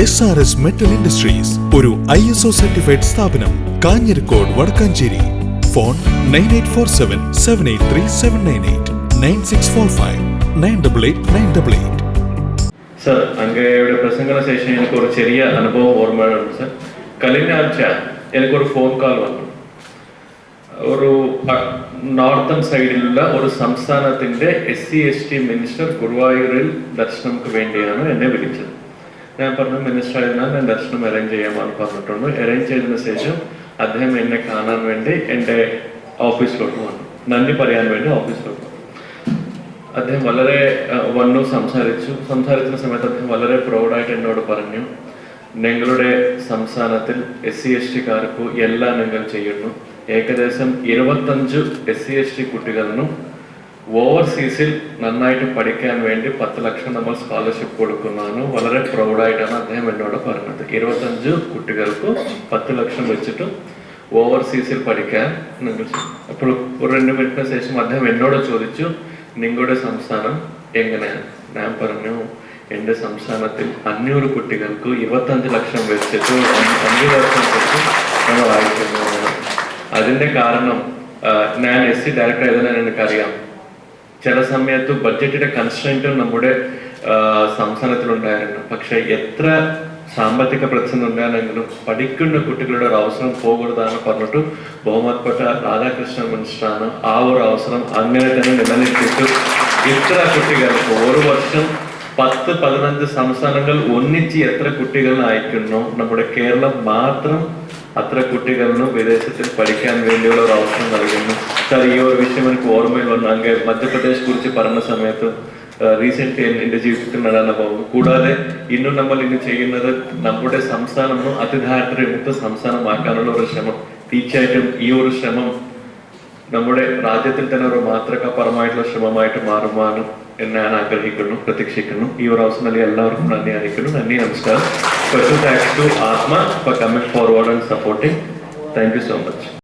S R S metal industries ഒരു I S O certified സ്ഥാപനം Kanjirakode Vadakkanchery. Phone nine eight four seven seven eight three seven nine eight nine six four five nine double eight nine double eight sir അങ്ങയുടെ പ്രസംഗന ശേഷം എനിക്ക് ഒരു ചെറിയ അനുഭവം ഓർമ്മയാണ് സർ കഴിഞ്ഞ ആഴ്ച എനിക്കൊരു ഫോൺ കാൾ വന്നു. ഒരു നോർത്തൺ സൈഡിലുള്ള ഒരു സംസ്ഥാനത്തിന്റെ S C S T minister ഗുരുവായൂരിൽ ദർശനം വേണ്ടിയാണ് എന്നെ വിളിച്ചത്. ഞാൻ പറഞ്ഞു മിനിസ്റ്റർ ആയതിനാൽ ഞാൻ ദർശനം അറേഞ്ച് ചെയ്യാമെന്ന് പറഞ്ഞിട്ടുണ്ട്. അറേഞ്ച് ചെയ്തതിനു ശേഷം അദ്ദേഹം എന്നെ കാണാൻ വേണ്ടി എന്റെ ഓഫീസിലോട്ട് വന്നു. നന്ദി പറയാൻ വേണ്ടി ഓഫീസിലോട്ട് അദ്ദേഹം വളരെ വന്നു സംസാരിച്ചു. സംസാരിക്കുന്ന സമയത്ത് അദ്ദേഹം വളരെ പ്രൗഡായിട്ട് എന്നോട് പറഞ്ഞു നിങ്ങളുടെ സംസ്ഥാനത്തിൽ എസ് സി എസ് ടിക്കാർക്ക് എല്ലാം നിങ്ങൾ ചെയ്യുന്നു. ഏകദേശം ഇരുപത്തഞ്ച് എസ് സി എസ് ടി കുട്ടികളിനും ഓവർസീസിൽ നന്നായിട്ട് പഠിക്കാൻ വേണ്ടി പത്ത് ലക്ഷം നമ്മൾ സ്കോളർഷിപ്പ് കൊടുക്കുന്നതാണ്. വളരെ പ്രൗഡായിട്ടാണ് അദ്ദേഹം എന്നോട് പറഞ്ഞത്. ഇരുപത്തഞ്ച് കുട്ടികൾക്ക് പത്ത് ലക്ഷം വെച്ചിട്ട് ഓവർസീസിൽ പഠിക്കാൻ നിങ്ങൾ അപ്പോൾ ഒരു രണ്ട് മിനിറ്റിന് ശേഷം അദ്ദേഹം എന്നോട് ചോദിച്ചു നിങ്ങളുടെ സംസ്ഥാനം എങ്ങനെയാണ്? ഞാൻ പറഞ്ഞു എന്റെ സംസ്ഥാനത്തിൽ അഞ്ഞൂറ് കുട്ടികൾക്ക് ഇരുപത്തഞ്ച് ലക്ഷം വെച്ചിട്ട് അഞ്ച് വർഷം വെച്ച് നമ്മൾ അയക്കുന്നതാണ് അതിന്റെ കാരണം ഞാൻ എസ് സി ഡയറക്ടർ ആയതിനാൽ എനിക്കറിയാം ചില സമയത്ത് ബഡ്ജറ്റിന്റെ കൺസ്ട്രെയിന്റും നമ്മുടെ സംസ്ഥാനത്തിലുണ്ടായിരുന്നു. പക്ഷെ എത്ര സാമ്പത്തിക പ്രതിസന്ധി ഉണ്ടായിരുന്നെങ്കിലും പഠിക്കുന്ന കുട്ടികളുടെ ഒരു അവസരം പോകരുതാണ് പറഞ്ഞിട്ട് ബഹുമാനപ്പെട്ട രാധാകൃഷ്ണൻ മിനിസ്റ്ററാണ് ആ ഒരു അവസരം അങ്ങനെ തന്നെ നിലനിർത്തിയിട്ട് എത്ര കുട്ടികൾക്ക് ഒരു വർഷം പത്ത് പതിനഞ്ച് സംസ്ഥാനങ്ങൾ ഒന്നിച്ച് എത്ര കുട്ടികൾ അയക്കുന്നു? നമ്മുടെ കേരളം മാത്രം അത്ര കുട്ടികളിലും വിദേശത്തിൽ പഠിക്കാൻ വേണ്ടിയുള്ള ഒരു അവസരം നൽകുന്നു. സാർ ഈ ഒരു വിഷയം എനിക്ക് ഓർമ്മയിൽ വന്നു അങ്ങ് മധ്യപ്രദേശ് കുറിച്ച് പറഞ്ഞ സമയത്ത് റീസെന്റ് എന്റെ ജീവിതത്തിൽ നടന്ന പോകും കൂടാതെ ഇന്നും നമ്മൾ ഇന്ന് ചെയ്യുന്നത് നമ്മുടെ സംസ്ഥാനം അതിദാരിദ്ര്യ മുക്ത സംസ്ഥാനമാക്കാനുള്ള ഒരു ശ്രമം. തീർച്ചയായിട്ടും ഈ ഒരു ശ്രമം നമ്മുടെ രാജ്യത്തിൽ തന്നെ ഒരു മാതൃകാപരമായിട്ടുള്ള ശ്രമമായിട്ട് മാറുവാനും എന്ന് ഞാൻ ആഗ്രഹിക്കുന്നു പ്രതീക്ഷിക്കുന്നു. ഈ ഒരു അവസരം നൽകി എല്ലാവർക്കും നന്ദി അറിയിക്കുന്നു. നന്ദി നമസ്കാരം. Special thanks to Athma for coming forward and supporting thank you so much